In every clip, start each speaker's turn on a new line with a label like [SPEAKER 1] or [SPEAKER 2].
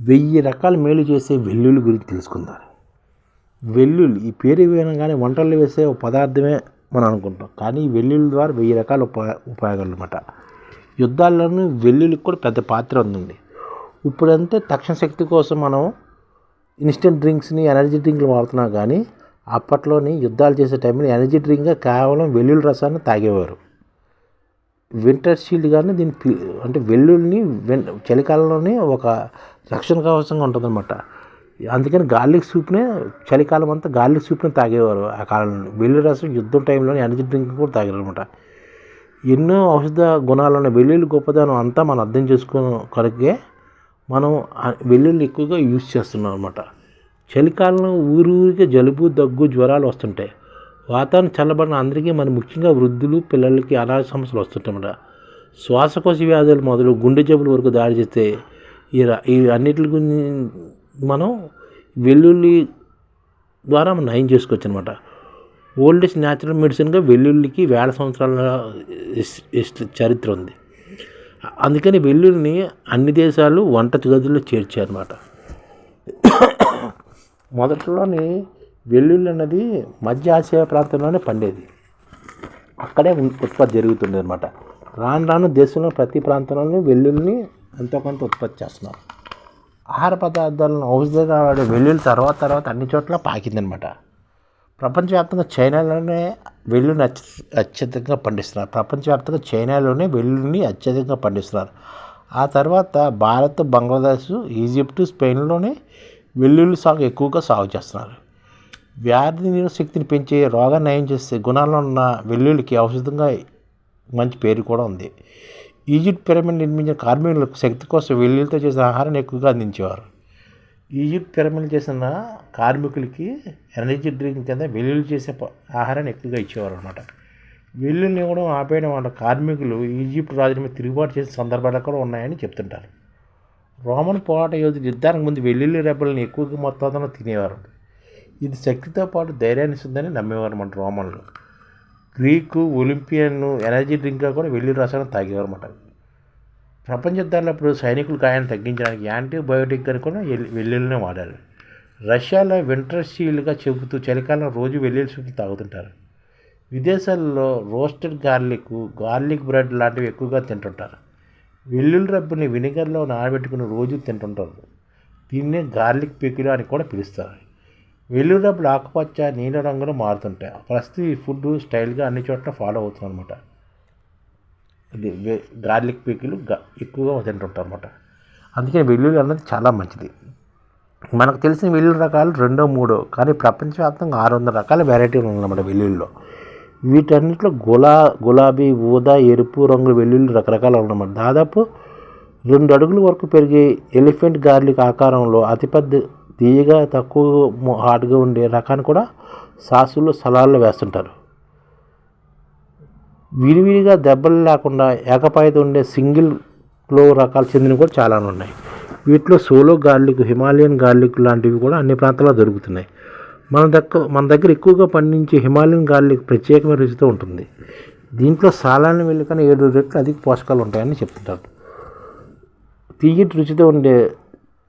[SPEAKER 1] వెయ్యి రకాల మేలు చేసే వెల్లుల్లి గురించి తెలుసుకుందాం. వెల్లుల్లి ఈ పేరు వినగానే వంటల్లో వేసే ఒక పదార్థమే మనం అనుకుంటాం. కానీ వెల్లుల్లి ద్వారా వెయ్యి రకాల ఉపయోగ ఉపయోగాలు అనమాట యుద్ధాల్లోనూ వెల్లుల్లికి కూడా పెద్ద పాత్ర ఉందండి. ఇప్పుడంటే తక్షణ శక్తి కోసం మనం ఇన్స్టెంట్ డ్రింక్స్ని ఎనర్జీ డ్రింక్లు వాడుతున్నాం కానీ అప్పట్లోని యుద్ధాలు చేసే టైంలో ఎనర్జీ డ్రింక్గా కేవలం వెల్లుల్లి రసాన్ని తాగేవారు. వింటర్ షీల్డ్ కానీ దీని అంటే వెల్లుల్లిని వెన్ చలికాలంలోనే ఒక రక్షణ కవచంగా ఉంటుందన్నమాట. అందుకని గార్లిక్ సూప్నే చలికాలం అంతా గార్లిక్ సూప్నే తాగేవారు ఆ కాలంలో. వెల్లుల్లి రసం యుద్ధం టైంలోనే ఎనర్జీ డ్రింక్ కూడా తాగారనమాట ఎన్నో ఔషధ గుణాలున్న వెల్లుల్లి గొప్పదనం అంతా మనం అర్థం చేసుకున్న కొరకే మనం వెల్లుల్లి ఎక్కువగా యూజ్ చేస్తున్నాం అనమాట చలికాలంలో ఊరు ఊరికే జలుబు దగ్గు జ్వరాలు వస్తుంటాయి. వాతావరణం చల్లబడిన అందరికీ మరి ముఖ్యంగా వృద్ధులు పిల్లలకి అనారోగ్య సమస్యలు వస్తుంటాయన్నమాట. శ్వాసకోశ వ్యాధులు మొదలు గుండె జబ్బుల వరకు దాడి చేస్తే ఈ ఈ అన్నిటి గురించి మనం వెల్లుల్లి ద్వారా మనం నయం చేసుకోవచ్చు అనమాట ఓల్డెస్ట్ న్యాచురల్ మెడిసిన్గా వెల్లుల్లికి వేల సంవత్సరాల చరిత్ర ఉంది. అందుకని వెల్లుల్లిని అన్ని దేశాలు వంట గదుల్లో చేర్చారన్నమాట మొదట్లోని వెల్లుల్లి అన్నది మధ్య ఆసియా ప్రాంతంలోనే పండేది. అక్కడే ఉత్పత్తి జరుగుతుంది అనమాట రాను రాను దేశంలో ప్రతి ప్రాంతంలోనూ వెల్లుల్లిని ఎంతో కొంత ఉత్పత్తి చేస్తున్నారు ఆహార పదార్థాలను ఔషధంగా వాడే వెల్లుల్లి తర్వాత తర్వాత అన్ని చోట్ల పాకిందనమాట ప్రపంచవ్యాప్తంగా చైనాలోనే వెల్లుల్ని అత్య అత్యధికంగా పండిస్తున్నారు. ప్రపంచవ్యాప్తంగా చైనాలోనే వెల్లుల్లిని అత్యధికంగా పండిస్తున్నారు. ఆ తర్వాత భారత్ బంగ్లాదేశ్ ఈజిప్ట్ స్పెయిన్లోనే వెల్లుల్లి సాగు ఎక్కువగా సాగు చేస్తున్నారు. వ్యాధి నిరోధక శక్తిని పెంచే రోగాన్ని నయం చేసే గుణాలు ఉన్న వెల్లుల్లికి ఔషధంగా మంచి పేరు కూడా ఉంది. ఈజిప్ట్ పిరమిడ్ నిర్మించిన కార్మికులకు శక్తి కోసం వెల్లుల్లితో చేసిన ఆహారాన్ని ఎక్కువగా అందించేవారు. ఈజిప్ట్ పిరమిడ్ చేసిన కార్మికులకి ఎనర్జీ డ్రింక్ కింద వెల్లుల్లి చేసే ఆహారాన్ని ఎక్కువగా ఇచ్చేవారు అనమాట వెల్లుల్ని ఇవ్వడం ఆపేయడం వల్ల కార్మికులు ఈజిప్ట్ రాజుల మీద తిరుగుబాటు చేసిన సందర్భాలు కూడా ఉన్నాయని చెప్తుంటారు. రోమన్ పోరాట యోధులు యుద్ధానికి ముందు వెల్లుల్లి రెబ్బలను ఎక్కువగా మొత్తంలో తినేవారు. ఇది శక్తితో పాటు ధైర్యాన్ని ఇస్తుందని నమ్మేవారు మన రోమన్లు. గ్రీకు ఒలింపియన్ ఎనర్జీ డ్రింక్గా కూడా వెల్లుల్లి రసాయనం తాగేవారు అన్నమాట. ప్రపంచ యుద్ధాల్లో అప్పుడు సైనికులు గాయాన్ని తగ్గించడానికి యాంటీబయోటిక్ అని కూడా వెల్లుల్లినే వాడారు. రష్యాలో వింటర్ షీల్డ్గా చెబుతూ చలికాలం రోజు వెల్లుల్లి సూపులు తాగుతుంటారు. విదేశాల్లో రోస్టెడ్ గార్లిక్ గార్లిక్ బ్రెడ్ లాంటివి ఎక్కువగా తింటుంటారు. వెల్లుల్లి రబ్బుని వినిగర్లో నానబెట్టుకుని రోజు తింటుంటారు. దీన్నే గార్లిక్ పికిల్ అని కూడా పిలుస్తారు. వెల్లుల్లి ఆకుపచ్చ నీల రంగులో మారుతుంటాయి ప్రస్తుతం ఈ ఫుడ్ స్టైల్గా అన్ని చోట్ల ఫాలో అవుతుంది అనమాట ఇది గార్లిక్ పీకిలు ఎక్కువగా తింటుంటారు అనమాట అందుకని వెల్లుల్లి అన్నది చాలా మంచిది. మనకు తెలిసిన వెల్లుల్లి రకాలు రెండో మూడో కానీ ప్రపంచవ్యాప్తంగా ఆరు వందల రకాల వెరైటీలు ఉన్నాయన్నమాట వెల్లుల్లిలో. వీటన్నిటిలో గులా గులాబీ ఊదా ఎరుపు రంగుల వెల్లుల్లి రకరకాలు ఉన్నమాట. దాదాపు రెండు అడుగుల వరకు పెరిగే ఎలిఫెంట్ గార్లిక్ ఆకారంలో అతిపెద్ద తీయగా తక్కువ హార్డ్గా ఉండే రకాన్ని కూడా సాసులు సలాల్లో వేస్తుంటారు. విడివిడిగా దెబ్బలు లేకుండా ఏకపాయత ఉండే సింగిల్ ఫ్లో రకాలు చెందినవి కూడా చాలా ఉన్నాయి. వీటిలో సోలో గార్లిక్ హిమాలయన్ గార్లిక్ లాంటివి కూడా అన్ని ప్రాంతాల్లో దొరుకుతున్నాయి. మన దగ్గర మన దగ్గర ఎక్కువగా పండించే హిమాలయన్ గార్లిక్ ప్రత్యేకమైన రుచితో ఉంటుంది. దీంట్లో సాలాన్ని వెళ్ళి కానీ ఏడు రెట్లు అధిక పోషకాలు ఉంటాయని చెప్తుంటారు. తీయటి రుచితో ఉండే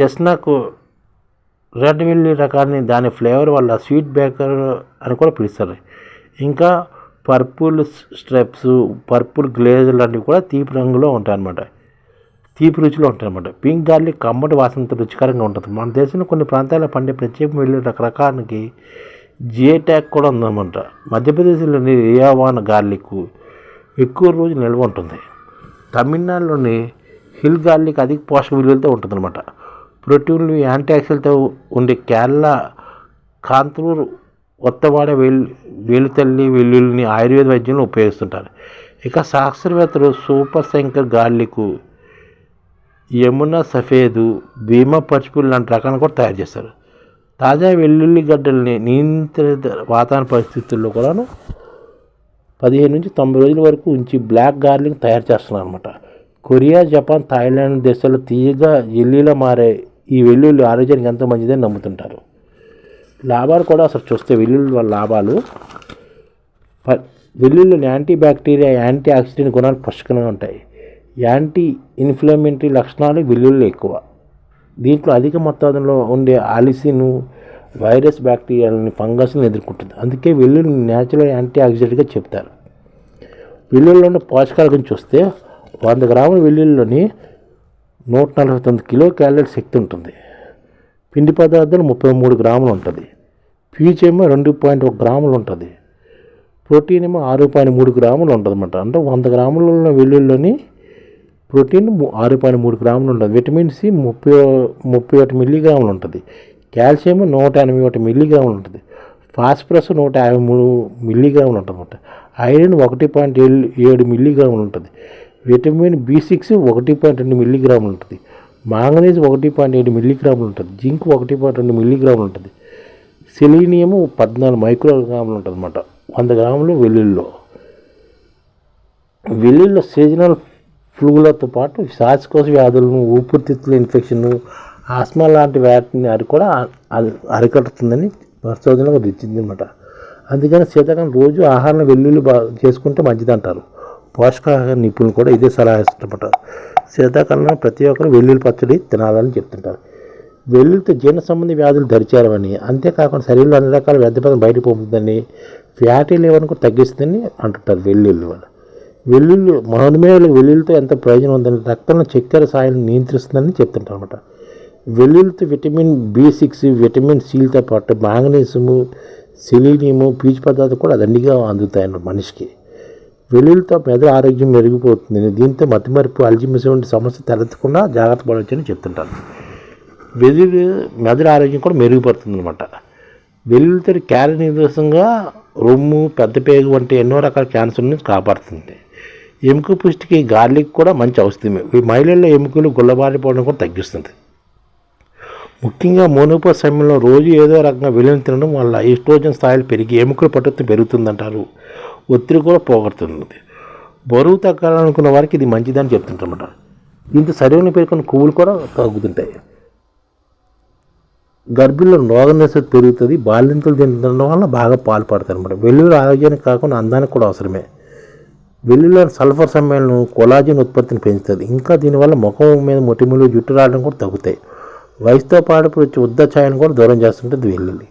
[SPEAKER 1] చెస్నాకు రెడ్ వెల్లి రకాన్ని దాని ఫ్లేవర్ వల్ల స్వీట్ బేకర్ అని కూడా పిలుస్తారు. ఇంకా పర్పుల్ స్ట్రెప్స్ పర్పుల్ గ్లేజ్ లాంటివి కూడా తీపి రంగులో ఉంటాయి అన్నమాట తీపి రుచిలో ఉంటాయి అన్నమాట పింక్ గార్లిక్ కమ్మటి వాసనతో రుచికరంగా ఉంటుంది. మన దేశంలో కొన్ని ప్రాంతాల్లో పండే ప్రత్యేక వెళ్ళే రకరకానికి జిఐ ట్యాగ్ కూడా ఉందన్నమాట. మధ్యప్రదేశ్లోని రియావాన్ గార్లిక్ ఎక్కువ రోజు నిల్వ ఉంటుంది. తమిళనాడులోని హిల్ గార్లిక్ అధిక పోషక విలువలతో ఉంటుందన్నమాట. ప్రోటీన్లు యాంటీ ఆక్సిడెంట్తో ఉండే కేరళ కాంతూరు కొత్తవాడ వెల్లు వేలుతల్లి వెల్లుల్లిని ఆయుర్వేద వైద్యంలో ఉపయోగిస్తుంటారు. ఇక శాస్త్రవేత్తలు సూపర్ శంకర్ గార్లిక్ యమున సఫేదు భీమా పచ్చిపుల్లి లాంటి రకాలను కూడా తయారు చేస్తారు. తాజా వెల్లుల్లి గడ్డల్ని నియంత్రిత వాతావరణ పరిస్థితుల్లో కూడాను పదిహేను నుంచి తొంభై రోజుల వరకు ఉంచి బ్లాక్ గార్లిక్ తయారు చేస్తున్నారు అనమాట కొరియా జపాన్ థాయిలాండ్ దేశాల్లో తీయగా ఎల్లీలో మారే ఈ వెల్లుల్లి ఆరోగ్యానికి ఎంతో మంచిదని నమ్ముతుంటారు. లాభాలు కూడా అసలు చూస్తే వెల్లుల్లి వల్ల లాభాలు. ప- యాంటీ బ్యాక్టీరియా యాంటీ ఆక్సిడెంట్ గుణాలు పుష్కలంగా ఉంటాయి. యాంటీ ఇన్ఫ్లమేటరీ లక్షణాలు వెల్లుల్లి ఎక్కువ. దీంట్లో అధిక మొత్తంలో ఉండే ఆలిసిను వైరస్ బ్యాక్టీరియాలని ఫంగస్ని ఎదుర్కొంటుంది. అందుకే వెల్లుల్లి న్యాచురల్ యాంటీ ఆక్సిడెంట్గా చెప్తారు. వెల్లుల్లిలో ఉన్న పోషకాల గురించి చూస్తే వంద గ్రాముల వెల్లుల్లిలోని నూట నలభై తొమ్మిది కిలో క్యాలరీ శక్తి ఉంటుంది. పిండి పదార్థాలు ముప్పై మూడు గ్రాములు ఉంటుంది. పీచ్ ఏమో రెండు పాయింట్ ఒక గ్రాములు ఉంటుంది. ప్రోటీన్ ఏమో ఆరు పాయింట్ మూడు గ్రాములు ఉంటుంది అనమాట అంటే వంద గ్రాముల ఉన్న వెల్లుల్లిలోని ప్రోటీన్ ఆరు పాయింట్ మూడు గ్రాములు ఉంటుంది. విటమిన్ సి ముప్పై ముప్పై ఒకటి మిల్లీగ్రాములు ఉంటుంది. కాల్షియం నూట ఎనభై ఒకటి మిల్లీగ్రాములు ఉంటుంది. ఫాస్ఫరస్ నూట యాభై మూడు మిల్లీగ్రాములు ఉంటుంది అనమాట ఐరన్ ఒకటి పాయింట్ ఏడు ఏడు మిల్లీగ్రాములు ఉంటుంది. విటమిన్ బి సిక్స్ ఒకటి పాయింట్ రెండు మిల్లీగ్రాములు ఉంటుంది. మాంగనీస్ ఒకటి పాయింట్ ఏడు మిల్లీగ్రాములు ఉంటుంది. జింక్ ఒకటి పాయింట్ రెండు మిల్లీగ్రాములు ఉంటుంది. సెలీనియము పద్నాలుగు మైక్రోగ్రాములు ఉంటుంది అనమాట వంద గ్రాములు వెల్లుల్లో వెల్లుల్లో సీజనల్ ఫ్లూలతో పాటు శ్వాసకోశ వ్యాధులను ఊపిరితిత్తుల ఇన్ఫెక్షన్ ఆస్మా లాంటి వాటిని అది కూడా అరికడుతుందని పరిశోధనలో తెచ్చింది అనమాట అందుకని శీతాకాలం రోజు ఆహారం వెల్లుల్లి బాగా చేసుకుంటే మంచిది అంటారు పోషకాహార నిపుణులు కూడా ఇదే సలహా ఇస్తుంటారు. శీతాకాలంలో ప్రతి ఒక్కరు వెల్లుల్లి పచ్చడి తినాలని చెప్తుంటారు. వెల్లుల్లితో జీర్ణ సంబంధి వ్యాధులు దరిచేరమని అంతేకాకుండా శరీరంలో అన్ని రకాల వ్యర్థ బయటకు పంపుతుందని ఫ్యాటీ లెవెన్ కూడా తగ్గిస్తుందని అంటుంటారు వెల్లుల్లి వల్ల వెల్లుల్లి మధుమేహులకు వెల్లుల్లితో ఎంత ప్రయోజనం ఉందని రక్తంలో చక్కెర స్థాయిని నియంత్రిస్తుందని చెప్తుంటారు అనమాట వెల్లుల్లితో విటమిన్ బి సిక్స్ విటమిన్ సిలతో పాటు మాంగనీసము సెలీనియము పీచు పదార్థాలు కూడా దండిగా అందుతాయి మనిషికి. వెల్లుల్లితో మెదడు ఆరోగ్యం మెరుగుపోతుంది దీంతో మతిమరుపు అల్జిమిస్ వంటి సమస్య తలెత్తకుండా జాగ్రత్త పడవచ్చని చెప్తుంటారు. వెల్లుల్లి మెదడు ఆరోగ్యం కూడా మెరుగుపడుతుంది అనమాట వెల్లుల్లితో క్యారీ నిర్దేశంగా రొమ్ము పెద్ద పేగు వంటి ఎన్నో రకాల క్యాన్సర్ నుంచి కాపాడుతుంది. ఎముక పుష్టికి గార్లిక్ కూడా మంచి ఔషధమే. ఈ మహిళల్లో ఎముకలు గుల్లబారిపోవడం కూడా తగ్గిస్తుంది. ముఖ్యంగా మోనోపో సమయంలో రోజు ఏదో రకంగా వెలుగు తినడం వల్ల ఈస్ట్రోజన్ స్థాయిలు పెరిగి ఎముకల పట్టుదల పెరుగుతుందంటారు. ఒత్తిడి కూడా పోగొడుతుంది. బరువు తగ్గాలనుకున్న వారికి ఇది మంచిదని చెప్తుంటారన్నమాట. దీంతో శరీరం పేర్కొన్న కొవ్వులు కూడా తగ్గుతుంటాయి. గర్భిణిలో రోగనిరోధక పెరుగుతుంది బాలింతలు తినడం వల్ల బాగా పాలు పడతారు అనమాట వెల్లుల్లి ఆరోగ్యానికి కాకుండా అందానికి కూడా అవసరమే. వెల్లుల్లి సల్ఫర్ సమ్మేళనం కొలాజిన్ ఉత్పత్తిని పెంచుతుంది. ఇంకా దీనివల్ల ముఖం మీద మొటిమలు జుట్టు రావడం కూడా తగ్గుతాయి. వయసుతో పాటు ఇప్పుడు ఉద్ద ఛాయను కూడా దూరం చేస్తుంటుంది వెల్లుల్లి.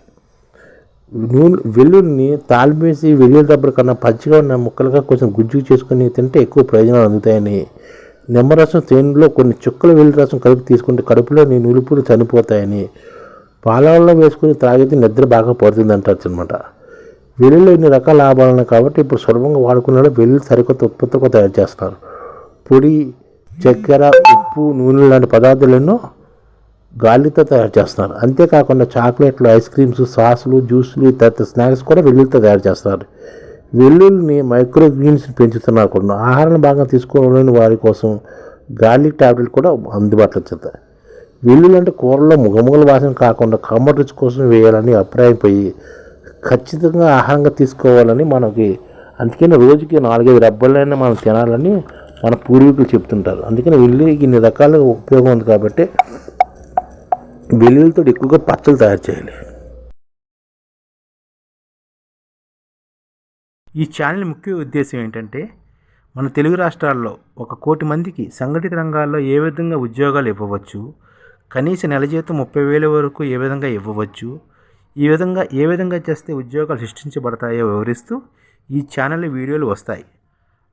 [SPEAKER 1] నూనె వెల్లుల్లిని తాలిమేసి వెల్లుల్లి కన్నా పచ్చిగా ఉన్న ముక్కలుగా కొంచెం గుజ్జు చేసుకుని తింటే ఎక్కువ ప్రయోజనాలు అందుతాయని. నిమ్మరసం తేనెలో కొన్ని చుక్కల వెల్లుల్లి రసం కలిపి తీసుకుంటే కడుపులోని నులుపులు చనిపోతాయని. పాలల్లో వేసుకుని తాగితే నిద్ర బాగా పడుతుంది అంటారు అనమాట వెల్లుల్లో ఇన్ని రకాల లాభాలు ఉన్నాయి కాబట్టి ఇప్పుడు సులభంగా వాడుకునే వెల్లుల్లి సరికొత్త ఉత్పత్తులు తయారు చేస్తున్నారు పొడి చక్కెర ఉప్పు నూనె లాంటి పదార్థాలు ఎన్నో గాలితో తయారు చేస్తున్నారు. అంతేకాకుండా చాక్లెట్లు ఐస్ క్రీమ్స్ సాసులు జ్యూసులు తదితర స్నాక్స్ కూడా వెల్లుల్లితో తయారు చేస్తున్నారు. వెల్లుల్లిని మైక్రోగ్రీన్స్ పెంచుతున్నారు కూడా. ఆహారాన్ని భాగంగా తీసుకోలేని వారి కోసం గార్లిక్ టాబ్లెట్ కూడా అందుబాటులో వచ్చేస్తాయి వెల్లుల్లి అంటే కూరలో ముగముగల వాసన కాకుండా కమ్మటి రుచి కోసం వేయాలని అభిప్రాయపోయి ఖచ్చితంగా ఆహారంగా తీసుకోవాలని మనకి అందుకని రోజుకి నాలుగైదు రబ్బర్లైనా మనం తినాలని మన పూర్వీకులు చెప్తుంటారు. అందుకని వెల్లుల్లికి ఇన్ని రకాలుగా ఉపయోగం ఉంది కాబట్టి వెల్లుల్లితో ఎక్కువగా పచ్చలు తయారు చేయాలి.
[SPEAKER 2] ఈ ఛానల్ ముఖ్య ఉద్దేశం ఏంటంటే మన తెలుగు రాష్ట్రాల్లో ఒక కోటి మందికి సంఘటిత రంగాల్లో ఏ విధంగా ఉద్యోగాలు ఇవ్వవచ్చు కనీస నెల జీతం ముప్పై వేల వరకు ఏ విధంగా ఇవ్వవచ్చు ఈ విధంగా ఏ విధంగా చేస్తే ఉద్యోగాలు సృష్టించబడతాయో వివరిస్తూ ఈ ఛానల్ వీడియోలు వస్తాయి.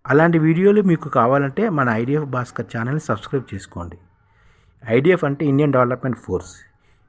[SPEAKER 2] అలాంటి వీడియోలు మీకు కావాలంటే మన ఐడిఎఫ్ భాస్కర్ ఛానల్ని సబ్స్క్రైబ్ చేసుకోండి. ఐడిఎఫ్ అంటే ఇండియన్ డెవలప్మెంట్ ఫోర్స్.